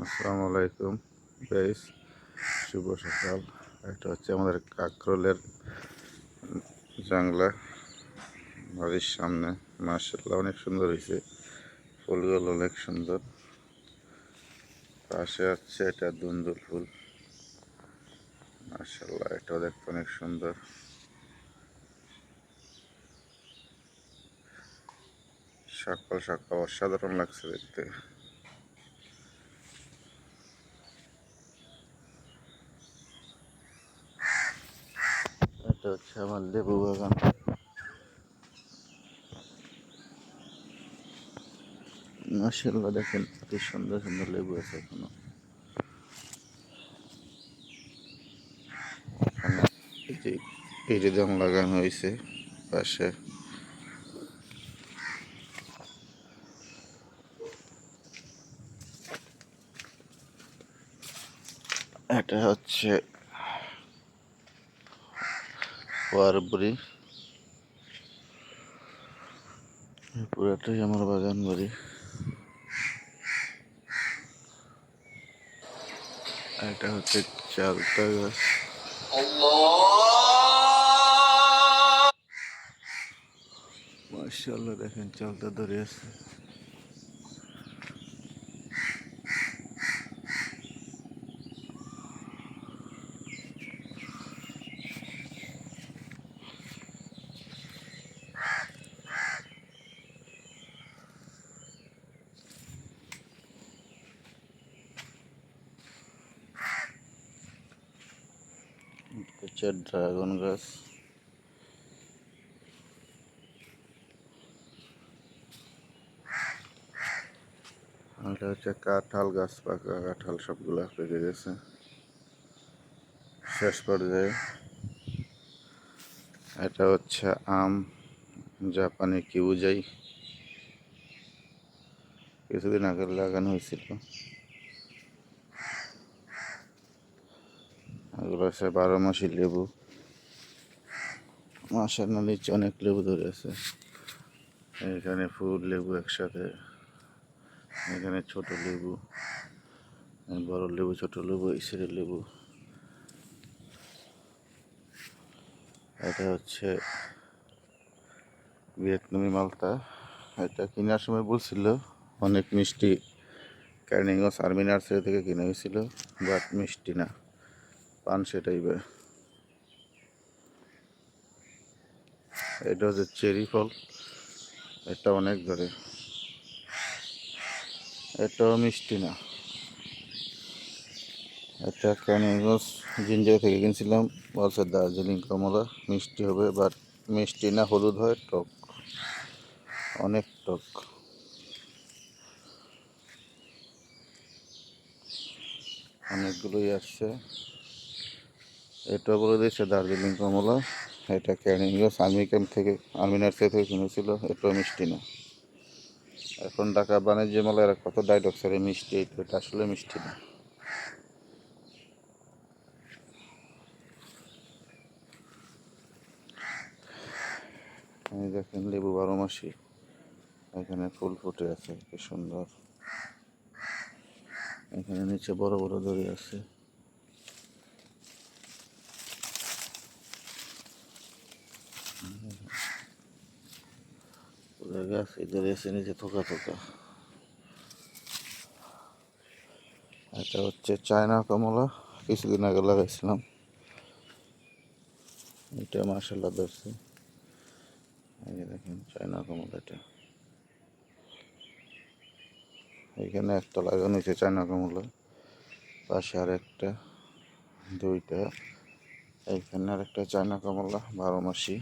আসসালামু আলাইকুম গাইস শুভ সকাল। একটা হচ্ছে আমাদের কাকরোলের জাংলা, বাড়ির সামনে। মার্শাল্লাহ অনেক সুন্দর হয়েছে। ফুলগুলো অনেক সুন্দর। পাশে হচ্ছে এটা দুন্দুল ফুল। মার্শাল্লাহ এটাও দেখতে অনেক সুন্দর। সকাল সকাল অসাধারণ লাগছে দেখতে। এটা হচ্ছে আমার লেবু বাগান। মাসাল্লাহ দেখেন কি সুন্দর সুন্দর লেবু আছে এখনও। লাগানো হয়েছে পাশে। এটা হচ্ছে ওয়ারবুরি পুরাটাই আমার বাগান বাড়ি। এটা হচ্ছে চালতা গাছ। মার্শাল্লাহ দেখেন চালতা ধরে আছে। হচ্ছে ড্রাগন গাছ। এটা হচ্ছে কাঁঠাল গাছ পাকা, কাঁঠাল সবগুলা পেকে গেছে। শেষ পর্যায়ে এটা হচ্ছে আম, জাপানি কিউজাই। কিছুদিন আগে লাগানো হয়েছিল। এগুলো হচ্ছে বারো মাসি লেবু। মাসের না নিচে অনেক লেবু ধরে আছে। এখানে ফুল লেবু একসাথে, এখানে ছোট লেবু, বড় লেবু, ছোট লেবু ইসের লেবু। এটা হচ্ছে ভিয়েতনামি মালতা এটা কেনার সময় বলছিল, অনেক মিষ্টি, ক্যানিংস আর্মি নার্সারি থেকে কিনে হয়েছিল, বাট মিষ্টি না। পান সেটাই এটা হচ্ছে চেরি ফল। এটা অনেক ধরে। এটাও মিষ্টি না। এটা ক্যানিগস জিঞ্জার থেকে কিনছিলাম। বলছে দার্জিলিং কমলা। মিষ্টি হবে বাট মিষ্টি না, হলুদ হয়, টক। অনেক টক। অনেকগুলোই আসছে। এটা বলে দিয়েছে দার্জিলিং কমলা। এটা ক্যানিগস আর্মি ক্যাম্প থেকে আর্মি নার্সারি থেকে কিনেছিল। এটাও মিষ্টি না। এখন ঢাকা বাণিজ্য মেলায় এরা কত ডাইডক্সারে মিষ্টি এটা আসলে মিষ্টি না। এই দেখেন লেবু বারো মাসি। এখানে ফুল ফুটে আছে, কি সুন্দর। এখানে নিচে বড় বড় দড়ি আছে। গাছ এদের এসে নিচে থোকা থোকা এটা হচ্ছে চায়না কমলা, কিছুদিন আগে লাগাইছিলাম। এটা মার্শাল্লাহ ধরছে। এই যে দেখেন চায়না কমলা এটা। এখানে একটা লাগানো হয়েছে চায়না কমলা, পাশে আর একটা দুইটা। এইখানে আর একটা চায়না কমলা, বারো মাসি।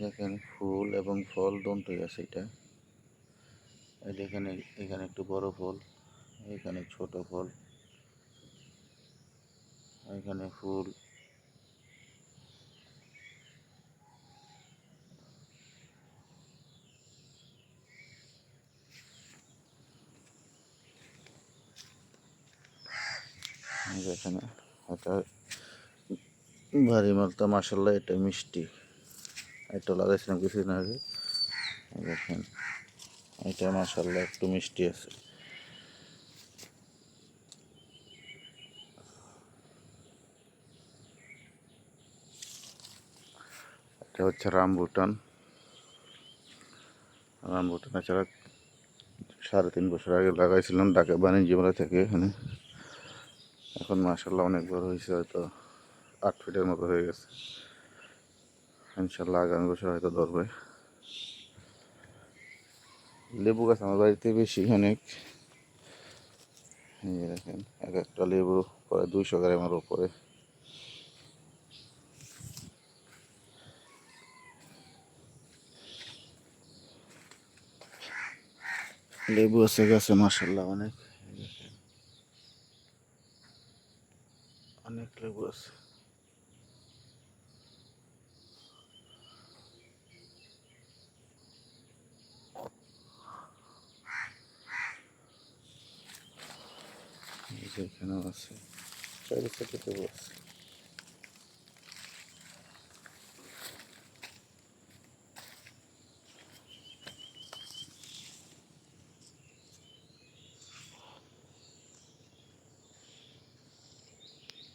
দেখেন ফুল এবং ফল দুটোই আছে এটা। এখানে এখানে একটু বড় ফল, এখানে ছোট ফল, এখানে ফুল। এখানে, এটা ভারী মালটা মাসাল্লাহ এটা মিষ্টি। এটা লাগাইছিলাম কিছুদিন আগে। দেখেন, এটা মাসাল্লাহ একটু মিষ্টি আছে। এটা হচ্ছে রামবুটান। রামবুটান এছাড়া সাড়ে তিন বছর আগে লাগাইছিলাম ডাকে বাণিজ্য মেলা থেকে এখানে। এখন মাসাল্লাহ অনেক বড় হয়েছে, হয়তো আট ফিটের মতো হয়ে গেছে। ইনশাল্লাহ আগামী বছর হয়তো ধরবে। লেবু গাছ আমার বাড়িতে বেশি অনেক। দেখেন, এক একটা লেবু প্রায় দুইশো গ্রামের ওপরে লেবু আছে, গাছে মাসাল্লাহ অনেক। অনেক লেবু আছে। এই যে এখানেও আছে চারি সাইডে লেবু আছে